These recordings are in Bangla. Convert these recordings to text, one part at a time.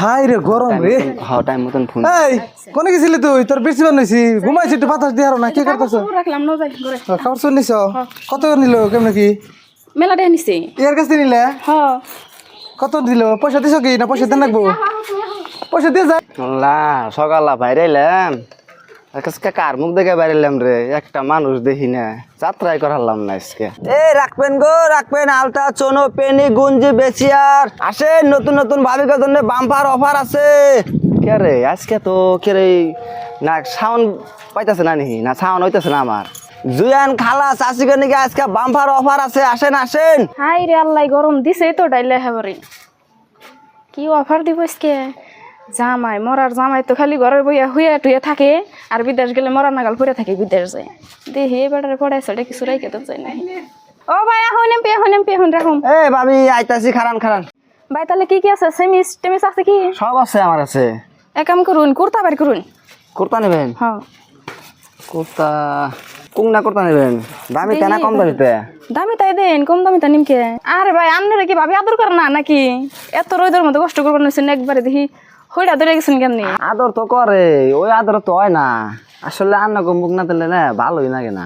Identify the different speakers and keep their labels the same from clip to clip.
Speaker 1: হাই রে গরম রে।
Speaker 2: হ্যাঁ টাইম মতন ফোন
Speaker 1: এই কোনে গেছিলি তুই? তোর বেশি বানাইছি ঘুমাইছি একটু বাতাস দিয়ে না কি করতেছ
Speaker 3: রাখলাম ন যাই ঘরে।
Speaker 1: খাবার চল নিছ? কত নিল কেমন কি?
Speaker 3: মেলা দেয় নিছে।
Speaker 1: ইয়ার কাছে নিলে?
Speaker 3: হ্যাঁ
Speaker 1: কত দিল? পয়সা দিছ কি না পয়সা দেন রাখব পয়সা দিয়ে যা
Speaker 2: লা সকালা বাইরে এলাম। আজকে কার মুখ দেখে রে? একটা মানুষ দেখি না। যাত্রাই করালাম না আজকে। এ রাখবেন গো রাখবেন। আলতা চনো পেনি গুঞ্জি বেচিয়ার আসেন নতুন নতুন ভাবিকার জন্য বাম্পার অফার আছে। কে রে? আজকে তো কে রে? না সাউন্ড পাইতেছে না নি না সাউন্ড হইতেছে না আমার। জুয়ান খালা চাষিকে নাকি আজকে বাম্পার অফার আছে? আসেন আসেন।
Speaker 3: হাই রে আল্লাহ গরম দিছে তো ডাইলে হেবারে। কি অফার দিব আজকে? জামাই মরার জামাই তো খালি ঘরে বইয়া হুইয়া টুইয়া থাকে আর বিদেশ গেলে মরার নাগাল পড়ে থাকে বিদেশ। যায় দেখি এবারে পড়াইছে এটা কিছু রাইকে তো চাই নাই। ও ভাই এখন এমপি এখন এমপি এখন রাখুন।
Speaker 2: এ ভাবি আইতাছি খারান খারান।
Speaker 3: ভাই তাহলে কি কি আছে? সেমিস টেমিস আছে কি?
Speaker 2: সব আছে আমার আছে।
Speaker 3: এক কাম করুন কুর্তা বাড়ি করুন।
Speaker 2: কুর্তা নেবেন?
Speaker 3: হ্যাঁ।
Speaker 2: কুর্তা কোন না কুর্তা নেবেন? দামিতে না কম দামিতে
Speaker 3: দামি তাই দেন কম দামি তা নিমকে। আরে ভাই আন্নারে কি ভাবি আদর করে না নাকি? এত রোদের মধ্যে কষ্ট করবেন একবারে দেখি। হইটা ধরে গেছেন কেমনি?
Speaker 2: আদর তো করে ওই আদর তো হয় না। আসলে আন্না মুখ না দিলে না ভালোই লাগে না।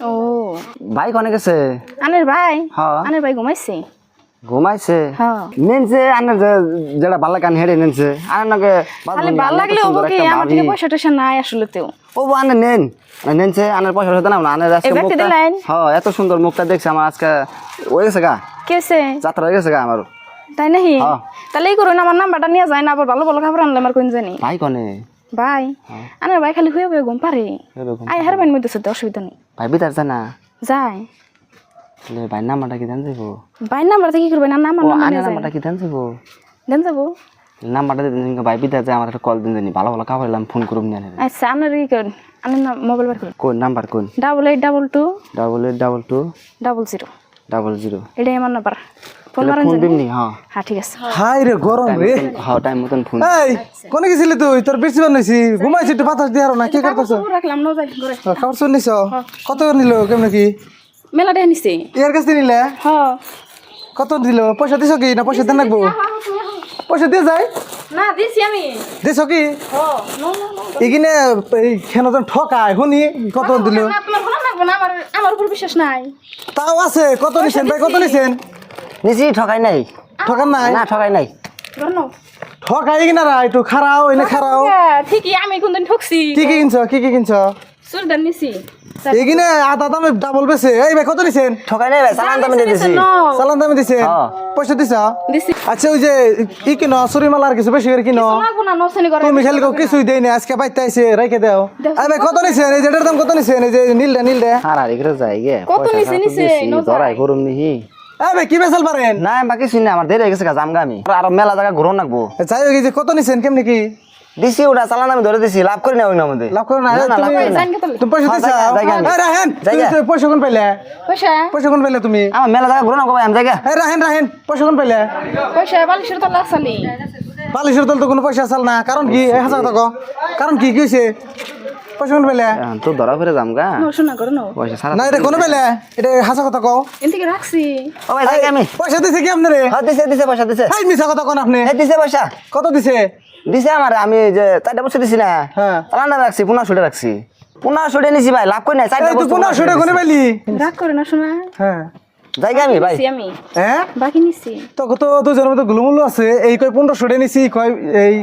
Speaker 3: ও।
Speaker 2: ভাই কনে গেছে?
Speaker 3: আনের ভাই। আনের ভাই ঘুমাইছে?
Speaker 2: ঘুমাইছে? নেনছে আন্নার যেটা ভালো কান হেরে নেনছে। আন্নার নাকি
Speaker 3: খালি ভালো লাগলে হব কি আমার থেকে পয়সা টয়সা নাই আসলে তেও
Speaker 2: আন্না নেন। নেনছে পয়সা না আন্নার আজকে মুখটা হ্যাঁ এত সুন্দর মুখটা দেখছে আমার আজকে হয়ে গেছে গা।
Speaker 3: কেছে
Speaker 2: যাত্রা হয়ে গেছে গা আমার।
Speaker 3: তাই
Speaker 2: হ্যাঁ।
Speaker 3: তাহলে এই করুন আমার নাম্বারটা নিয়ে যায় না আবার ভালো ভালো খাবার আনলে আমার কোন। জানি
Speaker 2: ভাই কনে
Speaker 3: ভাই আনের ভাই খালি হয়ে হয়ে ঘুম পারে আই হার বাইন মধ্যে শুধু অসুবিধা নেই।
Speaker 2: ভাই বিতার জানা?
Speaker 3: যায়।
Speaker 2: তাহলে ভাই নাম্বারটা কি দেন যাব?
Speaker 3: ভাই নাম্বারটা কি করবেন না নাম্বার
Speaker 2: নাম্বারটা কি দেন যাব?
Speaker 3: দেন যাব।
Speaker 2: নাম্বারটা দিন দিন ভাই বিদ্যা যায় আমার একটা কল দিন জানি ভালো ভালো খাবার এলাম ফোন করুম নিয়ে
Speaker 3: আচ্ছা আপনার ই করেন আপনার মোবাইল বার করুন
Speaker 2: কোন নাম্বার কোন?
Speaker 3: Double eight double two
Speaker 2: double eight double two
Speaker 3: double zero
Speaker 2: double zero
Speaker 3: এটাই আমার নাম্বার ফোন মারেন
Speaker 2: ফোন দিমনি হ্যাঁ।
Speaker 3: হ্যাঁ ঠিক আছে।
Speaker 1: হাই রে গরম রে।
Speaker 2: হ্যাঁ টাইম মতন ফোন
Speaker 1: এই কোনে গেছিলি তুই? তোর বেশি বানাইছি ঘুমাইছি একটু বাতাস দিয়ে হারো না কি করতেছ?
Speaker 3: রাখলাম ন যাই ঘরে।
Speaker 1: খাবার চল নিছ? কত নিল কেমন কি?
Speaker 3: মেলা দেয় নিছে।
Speaker 1: ইয়ার কাছে নিলে?
Speaker 3: হ
Speaker 1: কত দিল? পয়সা দিছ কি না পয়সা দেন রাখব পয়সা দিয়ে যায়
Speaker 3: না দিছি আমি।
Speaker 1: দিছ কি?
Speaker 3: হ নো নো নো
Speaker 1: এখানে এই খেন ঠকায় শুনি কত দিল?
Speaker 3: তোমার না আমার আমার উপর বিশ্বাস নাই।
Speaker 1: তাও আছে কত নিছেন ভাই কত নিছেন?
Speaker 2: নিছি ঠকাই নাই।
Speaker 1: ঠকান নাই
Speaker 2: না ঠকাই নাই।
Speaker 1: ঠকাই কিনা রা একটু খারাও এনে খারাও।
Speaker 3: ঠিকই আমি কোনদিন ঠকছি।
Speaker 1: কি কি কিনছ কি কি কিনছ?
Speaker 3: চুলদার নিছি।
Speaker 1: এখানে আধা দামে ডাবল বেছে এই ভাই কত নিছেন
Speaker 2: ঠকাই নাই ভাই সালান দামে দিছি।
Speaker 3: ন।
Speaker 1: চালান দামে দিছেন?
Speaker 2: হ্যাঁ।
Speaker 1: পয়সা দিছ?
Speaker 3: দিছি।
Speaker 1: আচ্ছা ওই যে ই কিনো আর কিছু বেশি করে কিনো।
Speaker 3: লাগবো না নসনি করে
Speaker 1: তুমি খালি কেউ কিছুই দেই না আজকে বাইতে আইছে রেখে দাও। এই ভাই কত নিছেন? এই যেটার দাম কত নিছেন? এই যে নীলটা নীলটা
Speaker 2: আর আর এগুলো যাই গে।
Speaker 3: কত নিছে, নিছে, ন যায়।
Speaker 2: ধরাই করুম নিহি।
Speaker 1: ভাই কি বেচাল পারেন?
Speaker 2: না বাকি শুনি আমার দেরি হয়ে গেছে জামগা আমি। আর মেলা জায়গা
Speaker 1: যাই কত নিছেন কেমনি কি?
Speaker 2: দিছি ওটা চালান আমি ধরে দিছি লাভ করি না ওই
Speaker 1: লাভ করো না
Speaker 2: না, না,
Speaker 1: তুমি
Speaker 2: না।
Speaker 1: পয়সা
Speaker 2: হ্যাঁ,
Speaker 1: দিছ
Speaker 2: জায়গা, জায়গা। আমি।
Speaker 1: এই রাহেন তুমি পয়সা কোন পাইলে?
Speaker 3: পয়সা?
Speaker 1: পয়সা কোন পাইলে তুমি?
Speaker 2: আমার মেলা জায়গা ঘুরো না ভাই আমি জায়গা।
Speaker 1: এই রাহেন রাহেন পয়সা কোন পাইলে?
Speaker 3: পয়সা বালিশের তলা আসালি
Speaker 1: বালিশের তল তো কোনো পয়সা চাল না কারণ কি? এই হাজার টাকা। কারণ কি? কি পয়সা কোন
Speaker 2: এখন তো ধরা ফিরে জামগা
Speaker 3: শোনা করো না।
Speaker 2: পয়সা সারা
Speaker 1: না এটা কোনো পাইলে এটা হাসা কথা কও।
Speaker 3: এন থেকে রাখছি।
Speaker 2: ও ভাই আমি।
Speaker 1: পয়সা দিছে কি আপনারে?
Speaker 2: হ্যাঁ দিছে দিছে পয়সা দিছে।
Speaker 1: এই মিছা কথা কোন আপনি।
Speaker 2: হ্যাঁ দিছে পয়সা।
Speaker 1: কত দিছে?
Speaker 2: দিছে আমার আমি যে চারটা বছর দিছি না।
Speaker 1: হ্যাঁ।
Speaker 2: না রাখছি পুনা শুটে রাখছি। পুনা শুটে নিছি ভাই লাভ করি নাই চারটা বছর
Speaker 1: কোন সুরে কোনে পাইলি?
Speaker 3: রাগ করে না শোনা।
Speaker 1: হ্যাঁ।
Speaker 2: জায়গা আমি ভাই
Speaker 3: নিছি আমি।
Speaker 1: হ্যাঁ
Speaker 3: বাকি নিছি।
Speaker 1: তো কত দুজনের মধ্যে গুলুমুলু আছে এই কয় পনেরো সুরে নিছি কয় এই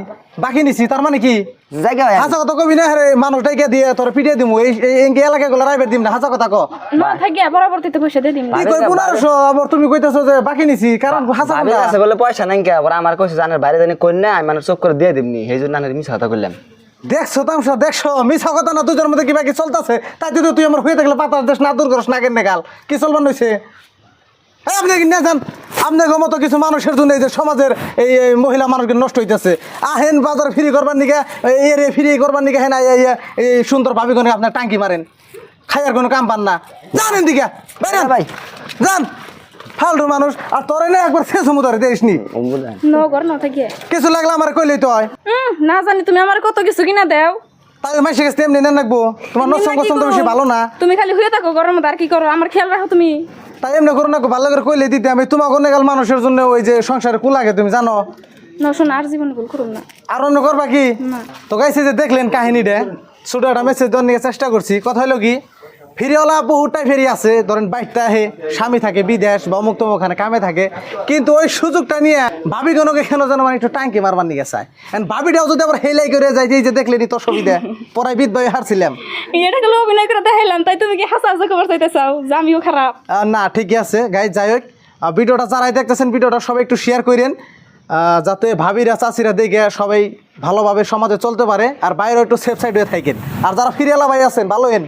Speaker 1: বাকি নিছি তার মানে কি?
Speaker 2: জায়গা ভাই
Speaker 1: হাসা কথা কবি না মানুষটাকে দিয়ে তোর পিটিয়ে দিমু এই এই এলাকা গুলো রাইবার দিম না হাসা কথা ক।
Speaker 3: না থাকিয়া পরবর্তীতে পয়সা দিয়ে দিম।
Speaker 1: কি কই পনেরোশো আবার তুমি কইতেছো যে বাকি নিছি কারণ হাসা কথা।
Speaker 2: আছে বলে পয়সা নাই কে আবার আমার কইছে জানার বাইরে জানি কই না আমি মানে চোখ করে দিয়ে দিমনি সেই জন্য আমি মিছা কথা কইলাম।
Speaker 1: দেখছ তামসা দেখছ মিছা কথা না দুজনের মধ্যে কিবা কি চলতেছে? তাই যদি তুই আমার হয়ে থাকলে পাতার দেশ না দূর করস না কেন গাল কি চলবার নইছে এই আপনি কি না যান আপনার মতো কিছু মানুষের জন্য এই যে সমাজের এই মহিলা মানুষকে নষ্ট হইতেছে। আহেন বাজার ফ্রি করবার নিকে এই রে ফ্রি করবার নিকে হেন এই সুন্দর আপনার টাঙ্কি মারেন। খাইয়ার কোনো কাম পান না। জানেন দিকে
Speaker 2: ভাই।
Speaker 1: যান। ফালতু মানুষ। আর তোরে না একবার শেষ সমুদ্রে দেশ নি
Speaker 3: ন ঘর না থাকিয়া
Speaker 1: কিছু লাগলে আমার কইলেই তো হয়।
Speaker 3: হুম, না জানি তুমি আমার কত কিছু কিনা দেও।
Speaker 1: তাই মাসে গেছে এমনি নেন রাখব তোমার বেশি ভালো না।
Speaker 3: তুমি খালি হয়ে থাকো গরম আর কি করো? আমার খেয়াল রাখো তুমি।
Speaker 1: তাই এমনি করো না ভালো করে কইলে দিতে আমি। তোমাকে অনেক মানুষের জন্য ওই যে সংসারে কুলাগে তুমি জানো?
Speaker 3: না শোন আর জীবন ভুল করুন না।
Speaker 1: আর অন্য করবা কি?
Speaker 3: না।
Speaker 1: তো গাইছে যে দেখলেন কাহিনীটা ছোট একটা মেসেজ দেওয়ার নিয়ে চেষ্টা করছি। কথা হলো কি? ফেরিওয়ালা বহুটাই ফেরি আছে ধরেন বাইকটা আহে স্বামী থাকে বিদেশ বা অমুক ওখানে কামে থাকে। কিন্তু ওই সুযোগটা নিয়ে ভাবি গণকে কেন যেন মানে একটু টাঙ্কি মারবার নিয়ে চায়। And ভাবিটাও যদি আবার হেলাই করে যায় যে দেখলেনি তোর সুবিধা পরাই বিদ বই হারছিলাম।
Speaker 3: এটা গেলে অভিনয় করে দেখাইলাম তাই তুমি কি হাসা হাসা খবর চাইতে চাও যে আমিও খারাপ।
Speaker 1: না ঠিকই আছে গাই যাই হোক। ভিডিওটা যারাই দেখতেছেন ভিডিওটা সবাই একটু শেয়ার করেন। আহ, যাতে ভাবিরা চাচিরা দেখে সবাই ভালোভাবে সমাজে চলতে পারে আর বাইরে একটু সেফ সাইড হয়ে থাকেন। আর যারা ফিরিয়ালা ভাই আছেন ভালো হেন।